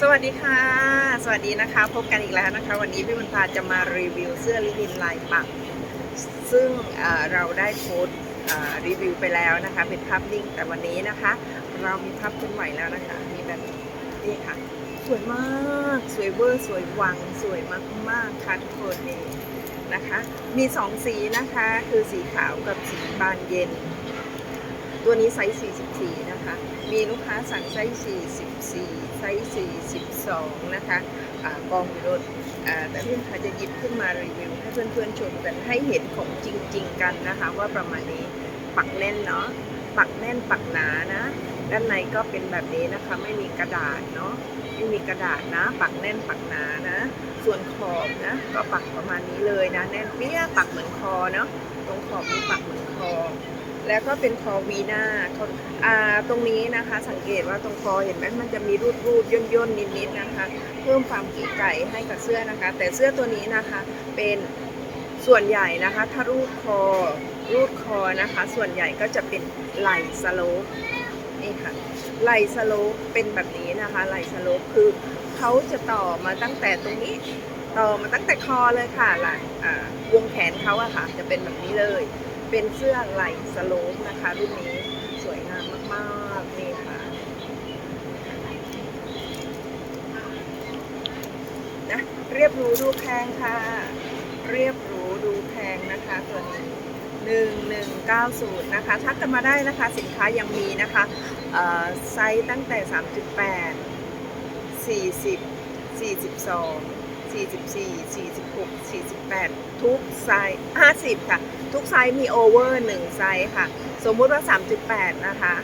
สวัสดีค่ะ สวัสดีนะคะ พบกันอีกแล้วนะคะ วันนี้พี่บุญพาจะมารีวิวเสื้อลินินลายปัก ซึ่งเราได้โพสต์รีวิวไปแล้วนะคะ เป็นภาพนิ่งแต่วันนี้นะคะ เรามีภาพเคลื่อนไหวแล้วนะคะ มีแบบนี้ค่ะ สวยมาก สวยเวอร์ สวยวัง สวยมากๆค่ะทุกคนนี่นะคะ มีสองสีนะคะ คือสีขาวกับสีบานเย็น ตัวนี้ไซส์44 นะคะ มีลูกค้าสั่งไซส์44 ไซส์42 นะคะกองอยู่รถแต่พี่ค่ะจะหยิบขึ้นมารีวิวให้เพื่อนๆชมกันให้เห็นของจริง ๆ กันนะคะ ว่าประมาณนี้ปักแน่นเนาะปักแน่นปักหนานะ ด้านในก็เป็นแบบนี้นะคะ ไม่มีกระดาษเนาะไม่มีกระดาษนะ ปักแน่นปักหนานะ ส่วนขอบนะ ก็ปักประมาณนี้เลยนะ แน่นเปี้ยปักเหมือนคอเนาะตรงขอบนี่ปักเหมือนคอ แล้วก็เป็นคอวีหน้าเขาอ่าตรงนี้นะคะสังเกตว่าตรงคอเห็นไหมมันจะมีรูดรูดย่นย่นนิดนิดๆนะคะ เพิ่มความเก๋ไก่ให้กับเสื้อนะคะ แต่เสื้อตัวนี้นะคะเป็นส่วนใหญ่นะคะ ถ้ารูดคอรูดคอนะคะ ส่วนใหญ่ก็จะเป็นไหล่สโลปนี่ค่ะไหล่สโลปเป็นแบบนี้นะคะไหล่สโลปคือเขาจะต่อมาตั้งแต่ตรงนี้ต่อมาตั้งแต่คอเลยค่ะหลังวงแขนเขาอะค่ะจะเป็นแบบนี้เลย เป็นเสื้อไหล่สโลปนะคะรุ่นนี้สวยงามมากๆนี่ค่ะนะเรียบหรูดูแพงค่ะ เรียบหรูดูแพงนะคะตัวนี้1190นะคะทักกันมาได้นะคะสินค้ายังมีนะคะไซส์ตั้งแต่ 38 40 42 44 46 48 ทุกไซส์50 ค่ะ ทุกไซส์มีโอเวอร์1ไซส์ค่ะ สมมุติว่า 3.8 นะคะ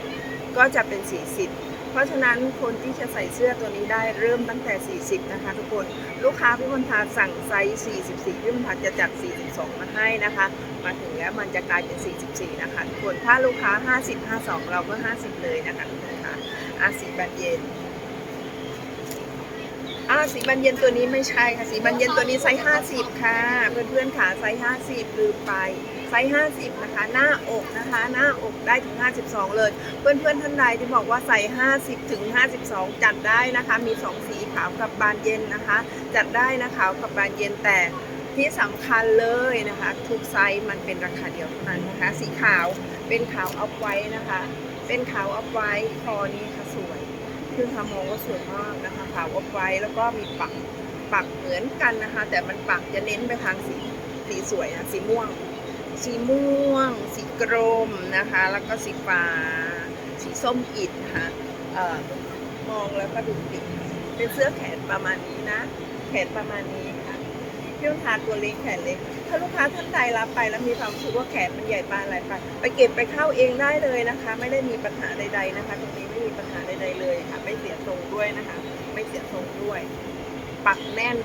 ก็จะเป็น 40 เพราะฉะนั้นคนที่จะใส่เสื้อตัวนี้ได้เริ่มตั้งแต่ 40 นะคะ ทุกคนลูกค้าพี่มนทาสั่งไซส์ 44พี่มนทาจะจัด 42 มาให้นะคะ มาถึงแล้วมันจะกลายเป็น 44 นะคะทุกคนถ้าลูกค้า 50 52 เราก็ 50 เลยนะคะทุกคนค่ะอาสีบานเย็น อ่าสีบานเย็นตัวนี้ไม่ใช่ค่ะ สีบานเย็นตัวนี้ไซส์50 ค่ะ เพื่อนๆขาไซส์50ลืมไปไซส์50 นะคะ หน้าอกนะคะ หน้าอกได้ถึง 52 เลย เพื่อนๆท่านใดที่บอกว่าใส่ 50 ถึง 52 จัดได้นะคะ มี 2 สีขาวกับบานเย็นนะคะ จัดได้นะขาวกับบานเย็นแต่ที่สำคัญเลยนะคะ ทุกไซส์มันเป็นราคาเดียวเท่านั้นนะคะ สีขาวเป็นขาวอัพไว้นะคะ เป็นขาวอัพไว้คอนี้ค่ะสวย คือทามองว่าสวยมากนะคะขาวอัพไว้แล้วก็มีปักปักเหมือนกันนะคะ แต่มันปักจะเน้นไปทางสีสีสวยนะสีม่วง สีม่วง สีกรมนะคะ แล้วก็สีฟ้า สีส้มอิดนะคะเอ่อมองแล้วก็ดูดิเป็นเสื้อแขนประมาณนี้นะ แขนประมาณนี้ค่ะพี่ลูกค้าตัวเล็กแขนเล็กถ้าลูกค้าท่านใดรับไปแล้วมีความรู้สึกว่าแขนมันใหญ่ไปอะไรไปไปเก็บไปเข้าเองได้เลยนะคะ ไม่ได้มีปัญหาใด ๆนะคะตรงนี้ ใดเลยค่ะ ไม่เสียทรงด้วยนะคะ ไม่เสียทรงด้วย ปักแน่น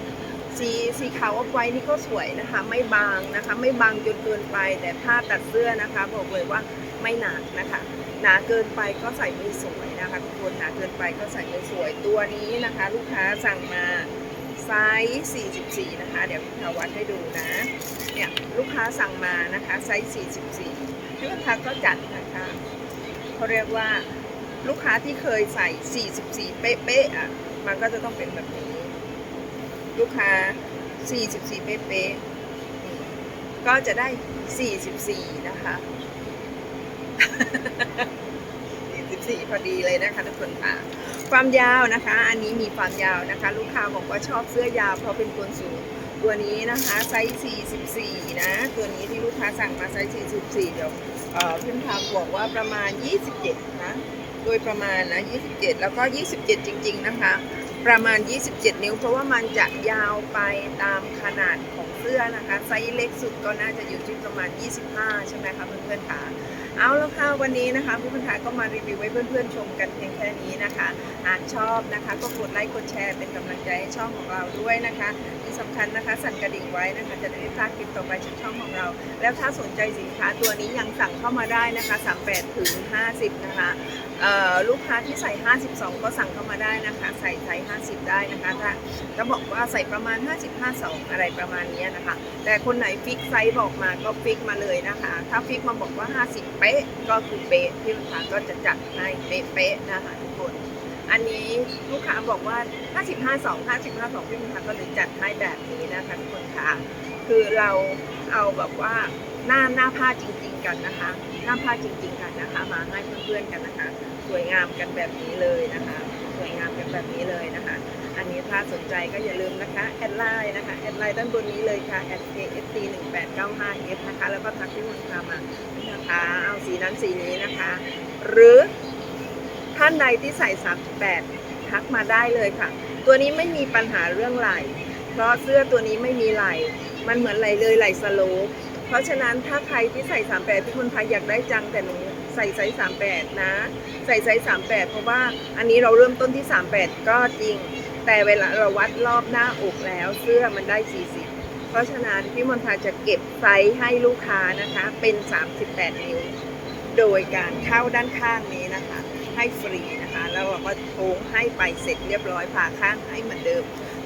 สีสีขาวอาไว้นี่ก็สวยนะคะ ไม่บางนะคะ ไม่บางจนเกินไป แต่ถ้าตัดเสื้อนะคะ บอกเลยว่าไม่หนานะคะ หนาเกินไปก็ใส่ไม่สวยนะคะทุกคนหนาเกินไปก็ใส่ไม่สวยตัวนี้นะคะ ลูกค้าสั่งมาไซส์ 44 นะคะ เดี๋ยวพี่ขาวัดให้ดูนะ เนี่ยลูกค้าสั่งมานะคะไซส์ 44 ลูกค้าก็จัดนะคะเขาเรียกว่า ลูกค้าที่เคยใส่ 44 เป๊ะๆอะ มันก็จะต้องเป็นแบบนี้ ลูกค้า 44 เป๊ะๆก็จะได้ 44 นะคะ 44 พอดีเลยนะคะทุกคนค่ะ ความยาวนะคะ อันนี้มีความยาวนะคะ ลูกค้าบอกว่าชอบเสื้อยาวเพราะเป็นคนสูงตัวนี้นะคะไซส์ 44 นะ ตัวนี้ที่ลูกค้าสั่งมาไซส์ 44 เดี๋ยวเอ่อพี่พาบอกว่าประมาณ 27 นะ โดยประมาณนะ 27 แล้วก็ 27 จริง ๆ นะคะ ประมาณ 27 นิ้ว เพราะว่ามันจะยาวไปตามขนาดของเสื้อนะคะ ไซส์เล็กสุดก็น่าจะอยู่ที่ประมาณ 25 ใช่ไหมคะเพื่อนๆคะ เอาแล้วค่ะวันนี้นะคะผู้บรรทาก็มารีวิวไว้เพื่อนๆชมกันเพียงแค่นี้นะคะ หากชอบนะคะ ก็กดไลค์กดแชร์เป็นกำลังใจให้ช่องของเราด้วยนะคะ ที่สำคัญนะคะ สั่นกระดิ่งไว้นะคะ จะได้ไม่พลาดคลิปต่อไปจากช่องของเรา แล้วถ้าสนใจสินค้าตัวนี้ยังสั่งเข้ามาได้นะคะ38ถึง50 นะคะลูกค้าที่ใส่ 52 ก็สั่งเข้ามาได้นะคะ ใส่ไซส์50 ได้นะคะถ้าจะบอกว่าใส่ประมาณ 50 52 อะไรประมาณนี้นะคะ แต่คนไหนฟิกไซส์บอกมาก็ฟิกมาเลยนะคะ ถ้าฟิกมาบอกว่า50เป๊ะก็คือเป๊ะพี่ลูกค้าก็จะจัดให้เป๊ะๆนะคะทุกคน อันนี้ลูกค้าบอกว่า 55 2 55 2พี่มุทาก็เลยจัดให้แบบนี้นะคะทุกคนค่ะ คือเราเอาแบบว่าหน้าหน้าผ้าจริง ๆ กันนะคะ หน้าผ้าจริง ๆ กันนะคะ มาให้เพื่อนๆกันนะคะ สวยงามกันแบบนี้เลยนะคะ สวยงามกันแบบนี้เลยนะคะ นนี้ถ้าสนใจก็อย่าลืมนะคะ แอดไลน์นะคะแอดไลน์ด้านบนนี้เลยค่ะ at ast 1 8 9 5 f นะคะแล้วก็ทักที่มุนคามานะคะเอาสีนั้นสีนี้นะคะ หรือท่านใดที่ใส่ 38 ทักมาได้เลยค่ะ ตัวนี้ไม่มีปัญหาเรื่องไหลเพราะเสื้อตัวนี้ไม่มีไหลมันเหมือนไหลเลยไหลสโลปเพราะฉะนั้นถ้าใครที่ใส่ 38 ที่คนพายอยากได้จังแต่หนูใส่ไซส์38 นะ ใส่ไซส์38 เพราะว่าอันนี้เราเริ่มต้นที่ 38 ก็จริง แต่เวลาเราวัดรอบหน้าอกแล้วเสื้อมันได้ 40 เพราะฉะนั้นพี่มนทาจะเก็บไซส์ให้ลูกค้านะคะ เป็น 38 นิ้ว โดยการเข้าด้านข้างนี้นะคะ ให้ฟรีนะคะ แล้วเราก็โค้งให้ไปเสร็จเรียบร้อยผ่าข้างให้เหมือนเดิม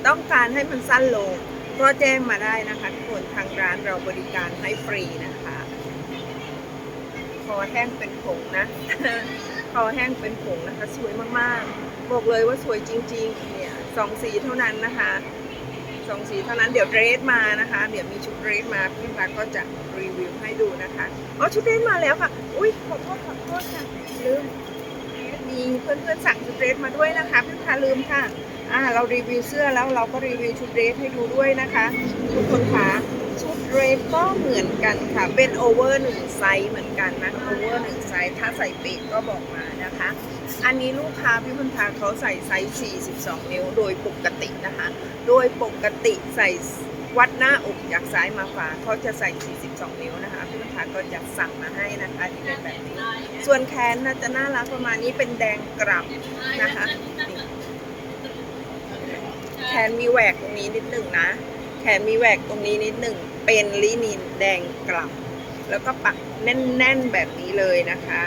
ต้องการให้มันสั้นลง ก็แจ้งมาได้นะคะทุกคนทางร้านเราบริการให้ฟรีนะคะคอแห้งเป็นผงนะคอแห้งเป็นผงนะคะสวยมากๆ บอกเลยว่าสวยจริงๆ เนี่ยสองสีเท่านั้นนะคะสองสีเท่านั้นเดี๋ยวเดรสมานะคะเดี๋ยวมีชุดเดรสมาพี่ฟ้าก็จะรีวิวให้ดูนะคะอ๋อชุดเดรสมาแล้วค่ะ อุ้ยขอโทษขอโทษค่ะลืมมีเพื่อนๆสั่งชุดเดรสมาด้วยนะคะพี่ฟ้าลืมค่ะอ่าเรารีวิวเสื้อแล้วเราก็รีวิวชุดเดรสให้ดูด้วยนะคะ ทุกคนคะชุดเดรสก็เหมือนกันค่ะ เป็นโอเวอร์หนึ่งไซส์เหมือนกันนะโอเวอร์หนึ่งไซส์ถ้าใส่ปีกก็บอกมานะคะ อันนี้ลูกค้าพี่พันธาเขาใส่ไซส์ 42 นิ้วโดยปกตินะคะ โดยปกติใส่วัดหน้าอกจากซ้ายมาขวาเขาจะใส่ 42 นิ้วนะคะพี่พันธาก็จะสั่งมาให้นะคะที่เป็นแบบนี้ ส่วนแขนน่าจะน่ารักประมาณนี้เป็นแดงกล่ำนะคะแขนมีแหวกตรงนี้นิดหนึ่งนะ แขนมีแหวกตรงนี้นิดหนึ่ง เป็นลินินแดงกลับ แล้วก็ปักแน่น ๆ แบบนี้เลยนะคะ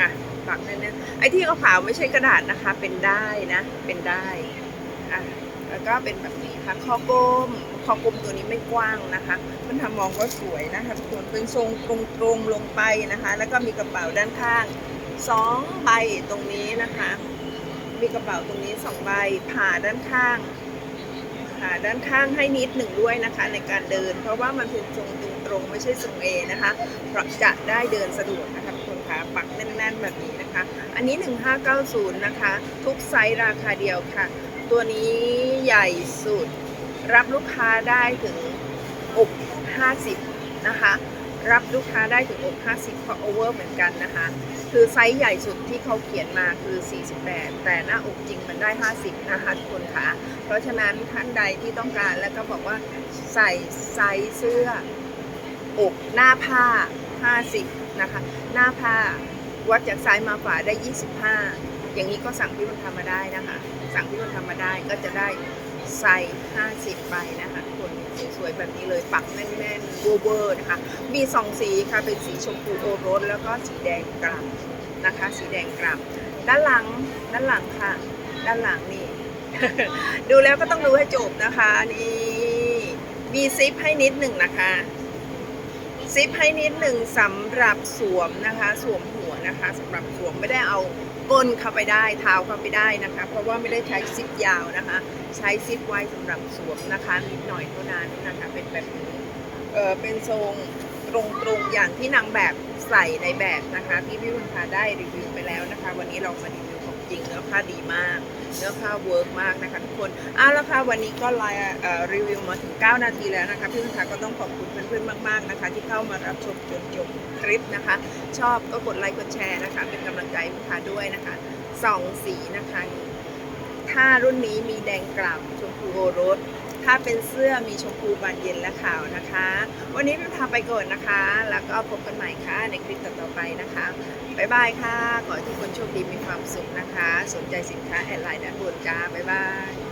อะ ปักแน่นๆไอ้ที่ขาวๆไม่ใช่กระดาษนะคะ เป็นได้นะ เป็นได้อะแล้วก็เป็นแบบนี้ค่ะคอกลมคอกลมตัวนี้ไม่กว้างนะคะมันทำมองก็สวยนะคะทุกคนเป็นทรงตรงๆลงไปนะคะ แล้วก็มีกระเป๋าด้านข้างสองใบตรงนี้นะคะ มีกระเป๋าตรงนี้สองใบผ่าด้านข้างผ่าด้านข้างให้นิดหนึ่งด้วยนะคะ ในการเดิน เพราะว่ามันเป็นทรงตรงๆไม่ใช่ทรงเอนะคะ เพราะจะได้เดินสะดวกนะคะ คนคะ ปักแน่นๆแบบนี้นะคะ อันนี้ 1590 นะคะ ทุกไซส์ราคาเดียวค่ะ ตัวนี้ใหญ่สุด รับลูกค้าได้ถึงอก50 นะคะ รับลูกค้าได้ถึงอก50เพราะโอเวอร์เหมือนกันนะคะ คือไซส์ใหญ่สุดที่เขาเขียนมาคือ 48 แต่หน้าอกจริงมันได้ 50 นะคะทุกคนค่ะ เพราะฉะนั้นท่านใดที่ต้องการแล้วก็บอกว่าใส่ไซส์เสื้ออกหน้าผ้า 50 นะคะ หน้าผ้าวัดจากซ้ายมาขวาได้ 25 อย่างนี้ก็สั่งพี่บุญธรรมมาได้นะคะ สั่งพี่บุญธรรมมาได้ก็จะได้ไซส์50ใบนะคะทุกคนสวยๆแบบนี้เลยปักแน่นๆเวอร์ๆนะคะ มีสองสีค่ะ เป็นสีชมพูโอรส แล้วก็สีแดงกล่ำนะคะ สีแดงกล่ำด้านหลังด้านหลังค่ะ ด้านหลังนี่ ดูแล้วก็ต้องดูให้จบนะคะนี่มีซิปให้นิดหนึ่งนะคะ ซิปให้นิดหนึ่งสำหรับสวมนะคะ สวมหัวนะคะสำหรับสวมไม่ได้เอาก้นเข้าไปได้เท้าเข้าไปได้นะคะ เพราะว่าไม่ได้ใช้ซิปยาวนะคะ ใช้ซิปไว้สำหรับสวมนะคะนิดหน่อยเท่านั้นนะคะเป็นแบบนี้เออเป็นทรงตรงๆอย่างที่นางแบบใส่ในแบบนะคะ ที่พี่บุญพาได้รีวิวไปแล้วนะคะ วันนี้เรามา รีวิวของจริงเนื้อผ้าดีมาก เนื้อผ้าเวิร์กมากนะคะทุกคนเอาละค่ะวันนี้ก็ไลน์รีวิวมาถึง 9 นาทีแล้วนะคะพี่คุณค่ะก็ต้องขอบคุณเพื่อนๆมาก ๆนะคะ ที่เข้ามารับชมจนจบคลิปนะคะ ชอบก็กดไลค์กดแชร์นะคะ เป็นกำลังใจลูกค้าด้วยนะคะสองสีนะคะถ้ารุ่นนี้มีแดงกล่ำชมพูโอรส ถ้าเป็นเสื้อมีชมพูบานเย็นและขาวนะคะ วันนี้พี่พาไปก่อนนะคะ แล้วก็พบกันใหม่ค่ะในคลิปต่อๆไปนะคะบ๊ายบายค่ะ ขอให้ทุกคนโชคดีมีความสุขนะคะ สนใจสินค้าแอดไลน์ด้านบนจ้าบ๊ายบาย